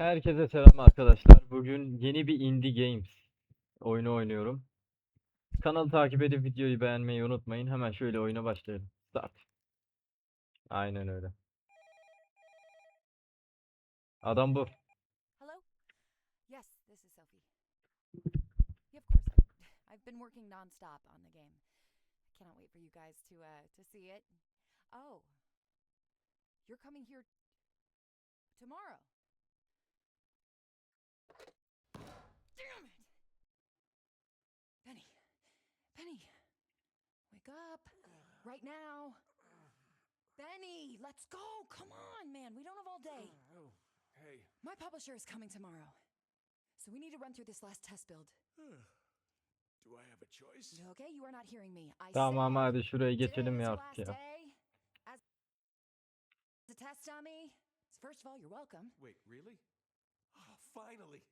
Herkese selam arkadaşlar. Bugün yeni bir Indie Games oyunu oynuyorum. Kanalı takip edip videoyu beğenmeyi unutmayın. Hemen şöyle oyuna başlayalım. Start. Aynen öyle. Adam bu. Hello? Yes, this is Sophie. Yeah, of course. I've been working nonstop on the game. Cannot wait for you guys to uh to see it. Oh. You're coming here tomorrow. Up. Right now. Benny, let's go. Come on, man. We don't have all day. Oh, hey. My publisher is coming tomorrow. So we need to run through this last test build. Do I have a choice? Okay, you are not hearing me. I Tamam said hadi şuraya geçelim ya artık last ya. day as a test dummy. First of all, you're welcome. Wait, really? Oh, finally!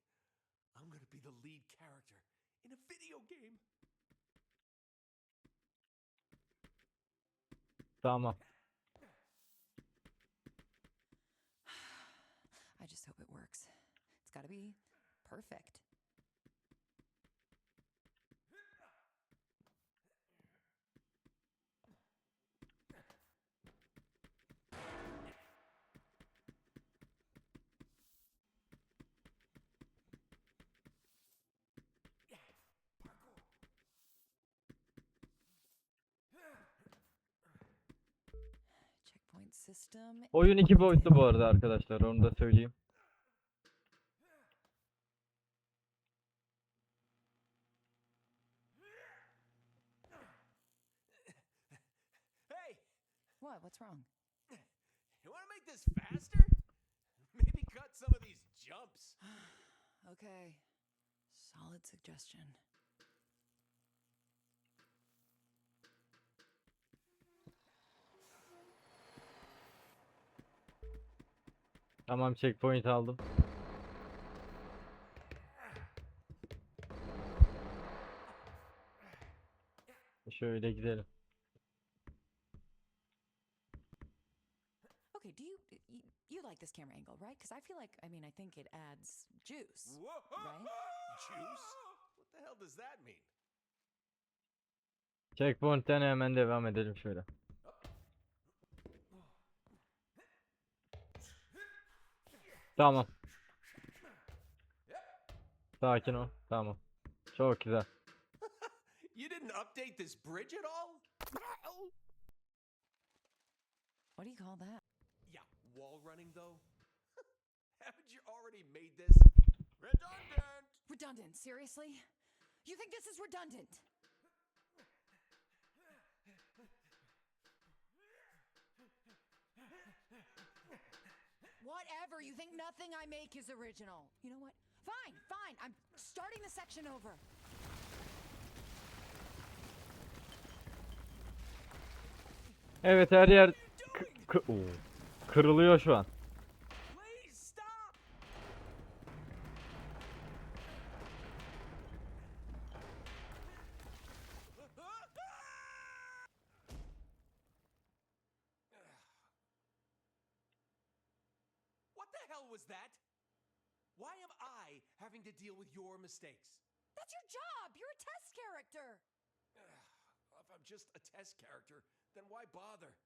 I'm gonna be the lead character in a video game. I just hope it works. It's got to be perfect. Oyun iki boyutlu bu arada arkadaşlar. Onu da söyleyeyim. What? What's wrong? you wanna make this faster? Maybe cut some of these jumps. Okay. Solid suggestion. Tamam checkpoint aldım. Şöyle gidelim. Okay, do you, you you like this camera angle, right? Because I feel like I mean I think it adds juice. Right? Juice? What the hell does that mean? Checkpoint'ten hemen devam edelim şöyle. Tamam. Sakin ol. Tamam. Çok güzel. You didn't update this bridge at all? What do you call that? Yeah, wall running though? Haven't you already made this redundant? Redundant, seriously? You think this is redundant? Whatever, you think nothing I make is original. You know what? Fine, fine. I'm starting the section over. Evet her yer kırılıyor şu an. What the hell was that? Why am I having to deal with your mistakes? That's your job. You're a test character. If I'm just a test character, then why bother?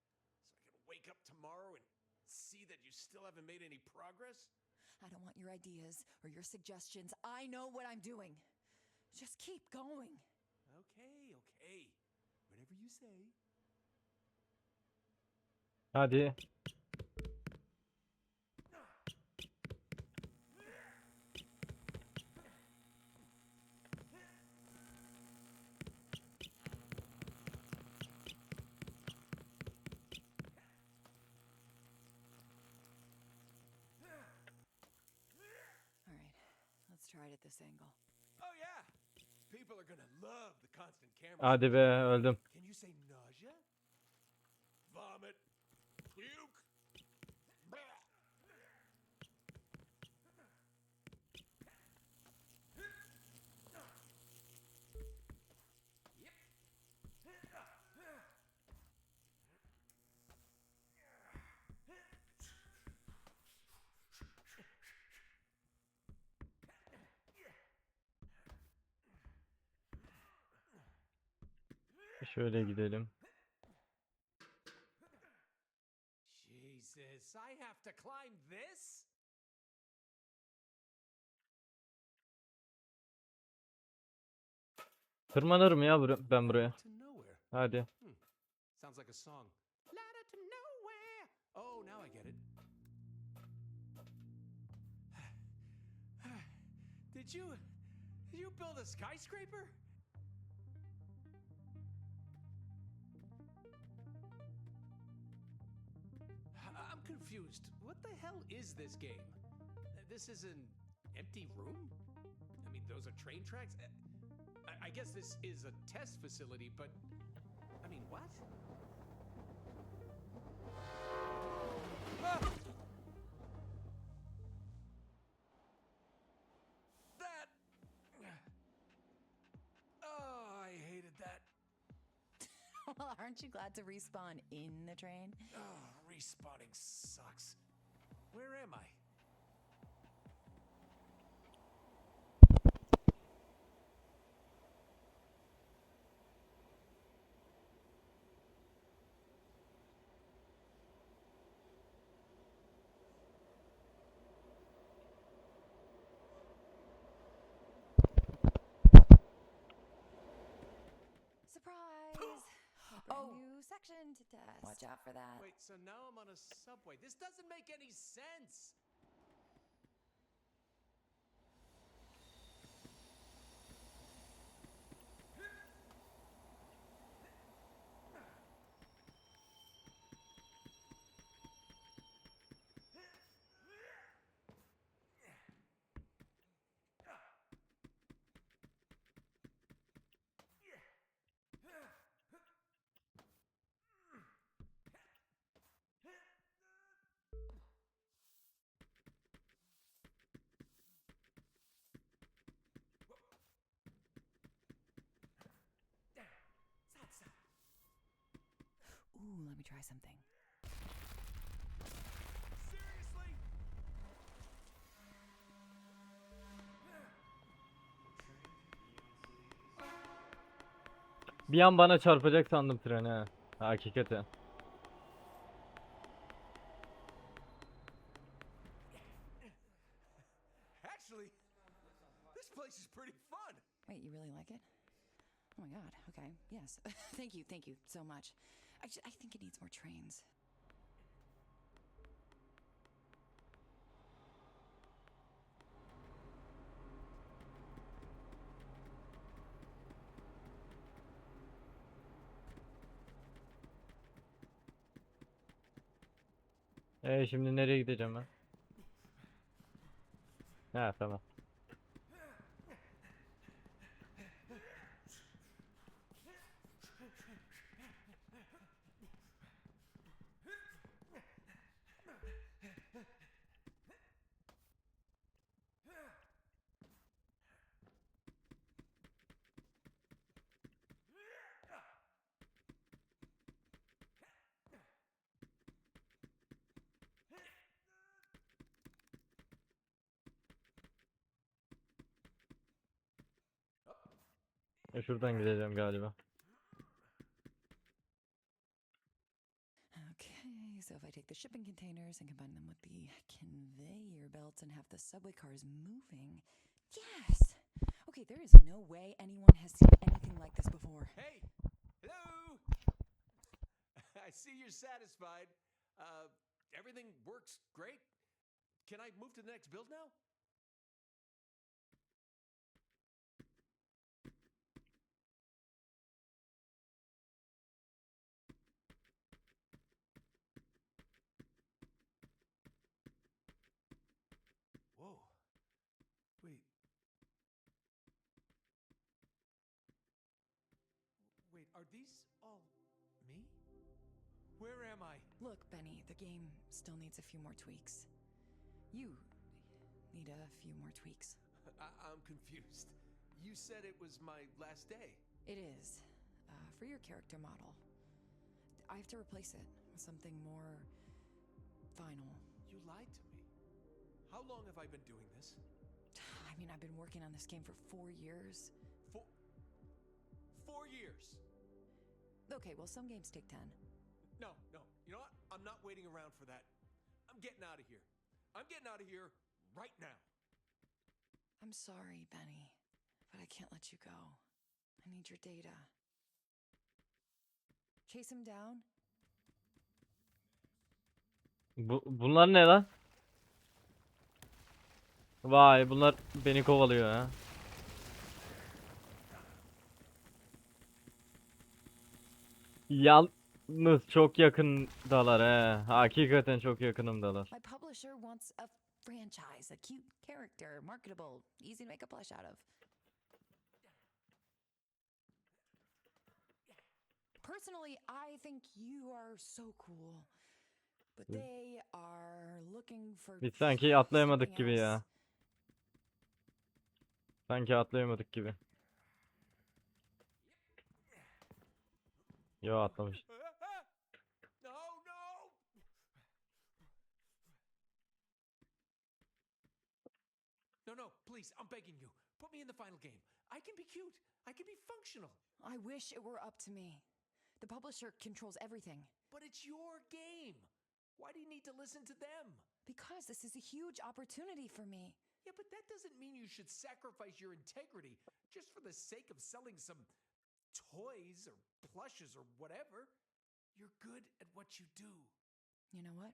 So I can wake up tomorrow and see that you still haven't made any progress? I don't want your ideas or your suggestions. I know what I'm doing. Just keep going. Okay, okay. Whatever you say. Hadi. İt at this angle. Oh yeah. People are gonna love the constant camera. Hadi be öldüm. Şöyle gidelim. Jesus, I have to climb this? Tırmanırım ya bura- ben buraya. Hadi. Sounds like a song. Ladder to nowhere. Oh, now I get it. Did you did you build a skyscraper? Confused. What the hell is this game? This is an empty room? I mean, those are train tracks? I, I guess this is a test facility, but I mean, what? Ah! Aren't you glad to respawn in the train? Oh, respawning sucks. Where am I? Oh. new section to test. Watch out for that. Wait, so now I'm on a subway. This doesn't make any sense. Ooh, let me try something. Seriously? Bir an bana çarpacak sandım tren ha. Hakikaten. Actually, this place is pretty fun. Wait, you really like it? Oh my god. Okay. Yes. thank you. Thank you so much. I, ju- I think it needs more trains. Ee şimdi nereye gideceğim ben? Ha tamam. Şuradan gideceğim galiba. Okay, so if I take the shipping containers and combine them with the conveyor belts and have the subway cars moving. Yes! Okay, there is no way anyone has seen anything like this before. Hey, hello. I see you're satisfied. Uh, everything works great. Can I move to the next build now? Whoa. Wait. Wait, are these all me? Where am I? Look, Benny, the game still needs a few more tweaks. You need a few more tweaks. I- I'm confused. You said it was my last day. It is. Uh, for your character model. I have to replace it with something more final. You lied to me. How long have I been doing this? I mean, I've been working on this game for four years. Four. Four years. Okay, well, some games take 10. No, no. You know what? I'm not waiting around for that. I'm getting out of here. I'm getting out of here right now. I'm sorry, Benny, but I can't let you go. I need your data. Chase him down? Bu, bunlar ne lan? Vay bunlar beni kovalıyor ha. Yalnız çok yakındalar he. Hakikaten çok yakınımdalar. My publisher wants a franchise, a cute character, marketable, easy to make a plush out of. Personally, I think you are so cool. But Biz- they are looking for Biz sanki atlayamadık gibi ya. Sanki atlayamadık gibi. Yo atlamış. No, no! No, no, please, I'm begging you. Put me in the final game. I can be cute. I can be functional. I wish it were up to me. The publisher controls everything. But it's your game. Why do you need to listen to them? Because this is a huge opportunity for me. Yeah, but that doesn't mean you should sacrifice your integrity just for the sake of selling some toys or plushes or whatever. You're good at what you do. You know what?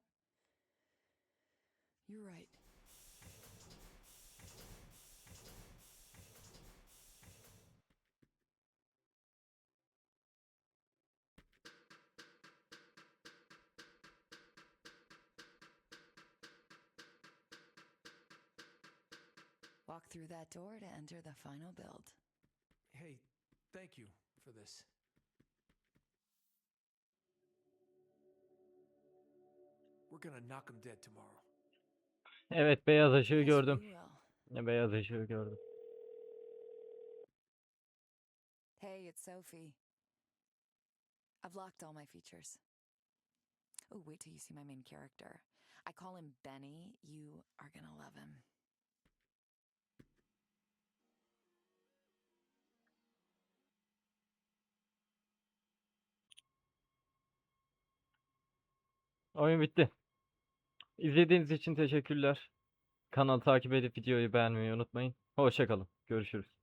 You're right. Walk through that door to enter the final build. Hey, thank you for this. We're gonna knock him dead tomorrow. Evet beyaz ışığı Yes, gördüm. we will. Ya, Beyaz ışığı gördüm. Hey, it's Sophie. I've locked all my features. Oh, wait till you see my main character. I call him Benny. You are gonna love him. Oyun bitti. İzlediğiniz için teşekkürler. Kanalı takip edip videoyu beğenmeyi unutmayın. Hoşça kalın. Görüşürüz.